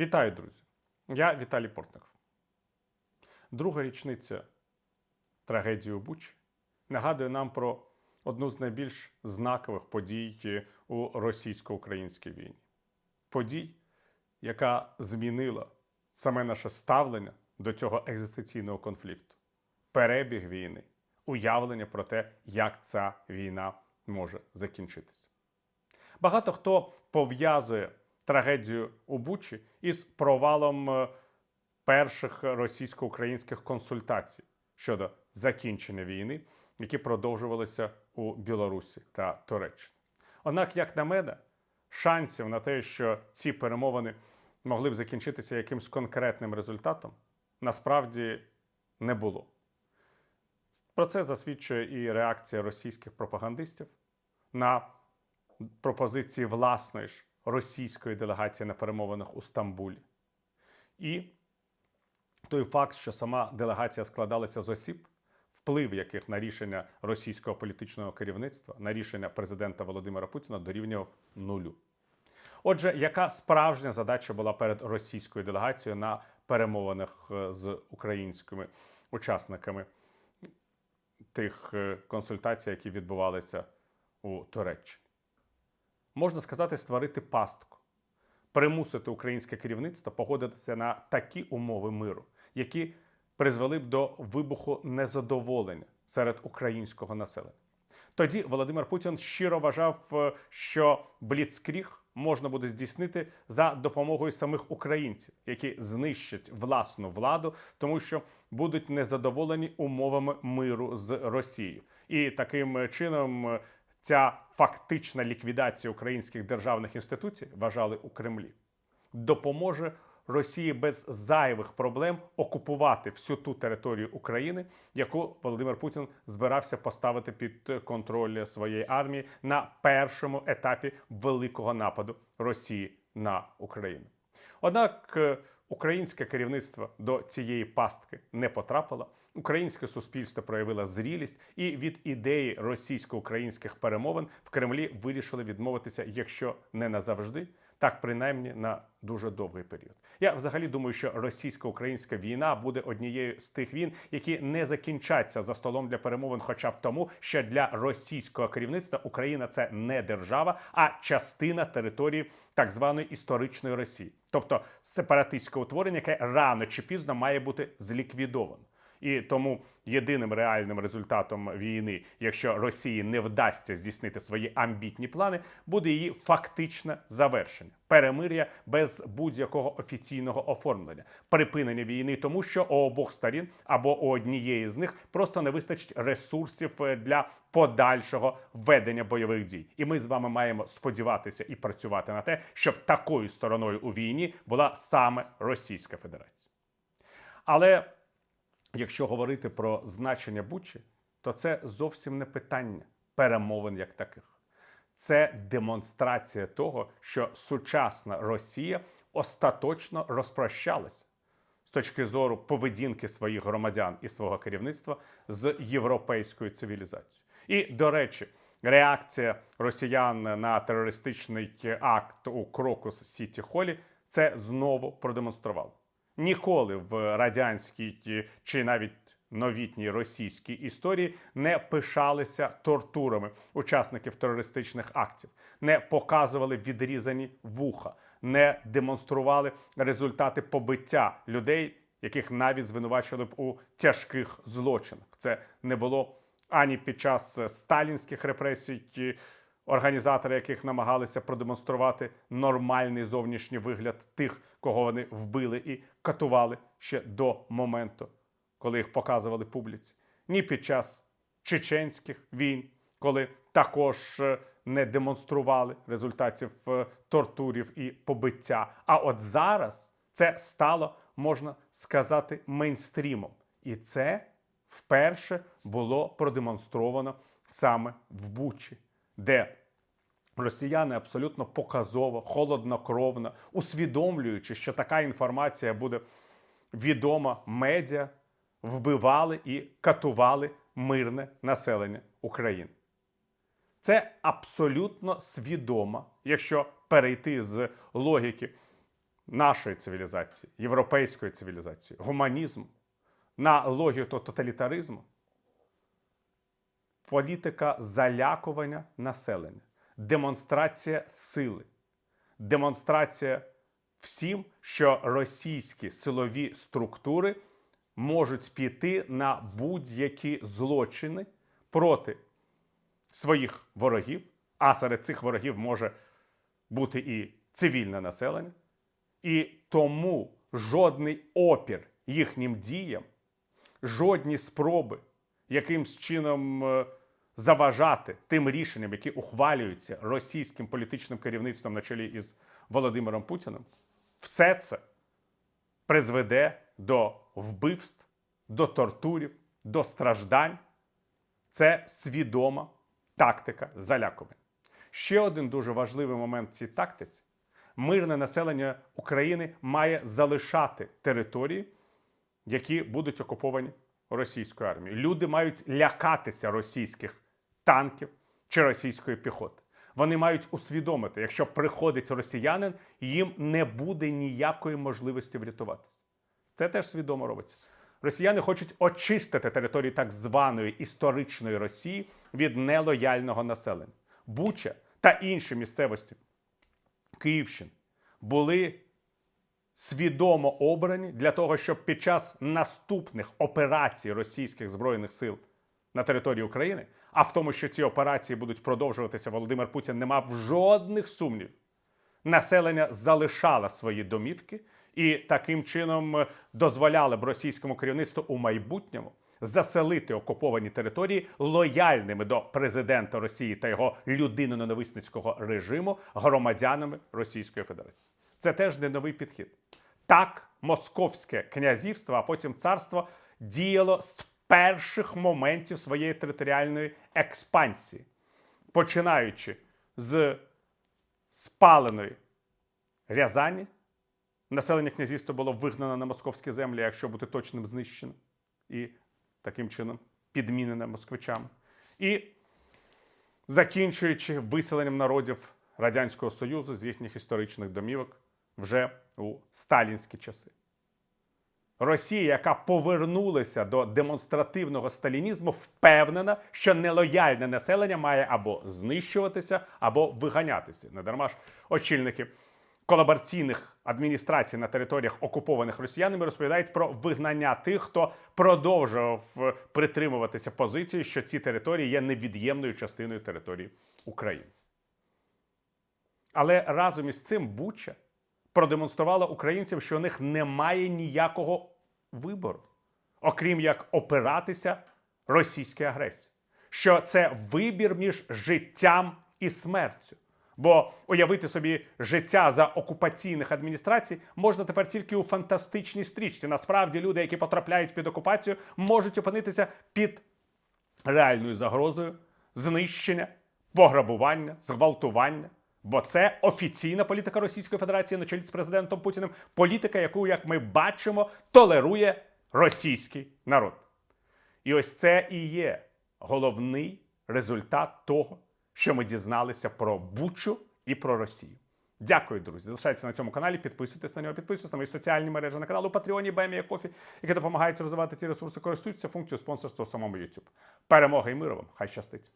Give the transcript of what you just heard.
Вітаю, друзі! Я Віталій Портников. Друга річниця трагедії у Бучі нагадує нам про одну з найбільш знакових подій у російсько-українській війні. Подій, яка змінила саме наше ставлення до цього екзистенційного конфлікту, перебіг війни, уявлення про те, як ця війна може закінчитися. Багато хто пов'язує трагедію у Бучі із провалом е, перших російсько-українських консультацій щодо закінчення війни, які продовжувалися у Білорусі та Туреччині. Однак, як на мене, шансів на те, що ці перемовини могли б закінчитися якимсь конкретним результатом, насправді не було. Про це засвідчує і реакція російських пропагандистів на пропозиції власної ж російської делегації на перемовинах у Стамбулі. І той факт, що сама делегація складалася з осіб, вплив яких на рішення російського політичного керівництва, на рішення президента Володимира Путіна дорівнював нулю. Отже, яка справжня задача була перед російською делегацією на перемовинах е, з українськими учасниками тих е, консультацій, які відбувалися у Туреччині? Можна сказати, створити пастку, примусити українське керівництво погодитися на такі умови миру, які призвели б до вибуху незадоволення серед українського населення. Тоді Володимир Путін щиро вважав, е, що бліцкріг можна буде здійснити за допомогою самих українців, які знищать власну владу, тому що будуть незадоволені умовами миру з Росією, і таким чином е, ця фактична ліквідація українських державних інституцій вважали у Кремлі, допоможе Росії без зайвих проблем окупувати всю ту територію України, яку Володимир Путін збирався поставити під контроль своєї армії на першому етапі великого нападу Росії на Україну. Однак е, українське керівництво до цієї пастки не потрапило. Українське суспільство проявило зрілість, і від ідеї російсько-українських перемовин в Кремлі вирішили відмовитися, якщо не назавжди, так принаймні на дуже довгий період. Я взагалі думаю, що російсько-українська війна буде однією з тих війн, які не закінчаться за столом для перемовин, хоча б тому, що для російського керівництва Україна це не держава, а частина території так званої історичної Росії, тобто сепаратистське утворення, яке рано чи пізно має бути зліквідовано. І тому єдиним реальним результатом війни, якщо Росії не вдасться здійснити свої амбітні плани, буде її фактичне завершення, перемир'я без будь-якого офіційного оформлення, припинення війни, тому що у обох сторін або у однієї з них просто не вистачить ресурсів е, для подальшого ведення бойових дій. І ми з вами маємо сподіватися і працювати на те, щоб такою стороною у війні була саме Російська Федерація. Але Якщо говорити про значення Бучі, то це зовсім не питання перемовин як таких. Це демонстрація того, що сучасна Росія остаточно розпрощалася з точки зору поведінки своїх громадян і свого керівництва з європейською цивілізацією. І, до речі, реакція росіян на терористичний акт у Крокус Сіті Холі це знову продемонструвало ніколи в радянській чи навіть новітній російській історії не пишалися тортурами учасників терористичних актів, не показували відрізані вуха, не демонстрували результати побиття людей, яких навіть звинувачували б у тяжких злочинах. Це не було ані під час сталінських репресій організатори яких намагалися продемонструвати нормальний зовнішній вигляд тих, кого вони вбили і катували ще до моменту, коли їх показували публіці, ні під час чеченських війн, коли також е, не демонстрували результатів е, тортурів і побиття. А от зараз це стало, можна сказати, мейнстрімом. І це вперше було продемонстровано саме в Бучі, де Росіяни абсолютно показово, холоднокровно, усвідомлюючи, що така інформація буде відома медіа, вбивали і катували мирне населення України. Це абсолютно свідомо, якщо перейти з логіки нашої цивілізації, європейської цивілізації, гуманізму, на логіку тоталітаризму, політика залякування населення, демонстрація сили, демонстрація всім, що російські силові структури можуть піти на будь-які злочини проти своїх ворогів, а серед цих ворогів може бути і цивільне населення, і тому жодний опір їхнім діям, жодні спроби якимсь чином е, заважати тим рішенням, які ухвалюються російським політичним керівництвом на чолі із Володимиром Путіним, все це призведе до вбивств, до тортурів, до страждань. Це свідома тактика залякування. Ще один дуже важливий момент в цій тактиці: мирне населення України має залишати території, які будуть окуповані російською армією. Люди мають лякатися російських танків чи російської піхоти. Вони мають усвідомити, якщо приходить росіянин, їм не буде ніякої можливості врятуватися. Це теж свідомо робиться. Росіяни хочуть очистити території так званої історичної Росії від нелояльного населення. Буча та інші місцевості Київщини були свідомо обрані для того, щоб під час наступних операцій російських збройних сил на території України, а в тому, що ці операції будуть продовжуватися, Володимир Путін не мав жодних сумнівів. Населення залишало свої домівки і таким чином е, дозволяли б російському керівництву у майбутньому заселити окуповані території лояльними до президента Росії та його людино-ненависницького режиму громадянами Російської Федерації. Це теж не новий підхід. Так, московське князівство, а потім царство діяло з перших моментів своєї територіальної експансії, починаючи з спаленої Рязані. Населення князівства було вигнано на московські землі, якщо бути точним, знищено і таким чином підмінене москвичами. І закінчуючи виселенням народів Радянського Союзу з їхніх історичних домівок вже у сталінські часи. Росія, яка повернулася до демонстративного сталінізму, впевнена, що нелояльне населення має або знищуватися, або виганятися. Недарма ж очільники колабораційних адміністрацій на територіях, окупованих росіянами, розповідають про вигнання тих, хто продовжував е, притримуватися позиції, що ці території є невід'ємною частиною території України. Але разом із цим Буча продемонструвала українцям, що у них немає ніякого вибору, окрім як опиратися російській агресії. Що це вибір між життям і смертю. Бо уявити собі життя за окупаційних адміністрацій можна тепер тільки у фантастичній стрічці. Насправді люди, які потрапляють під окупацію, можуть опинитися під реальною загрозою знищення, пограбування, зґвалтування. Бо це офіційна політика Російської Федерації на чолі з президентом Путіним, політика, яку, як ми бачимо, толерує російський народ. І ось це і є головний результат того, що ми дізналися про Бучу і про Росію. Дякую, друзі. Залишайтеся на цьому каналі, підписуйтесь на нього, підписуйтесь на мої соціальні мережі на канал у Патреоні, Бемія Кофі, які допомагають розвивати ці ресурси, користуються функцією спонсорства в самому YouTube. Перемоги і миру вам! Хай щастить!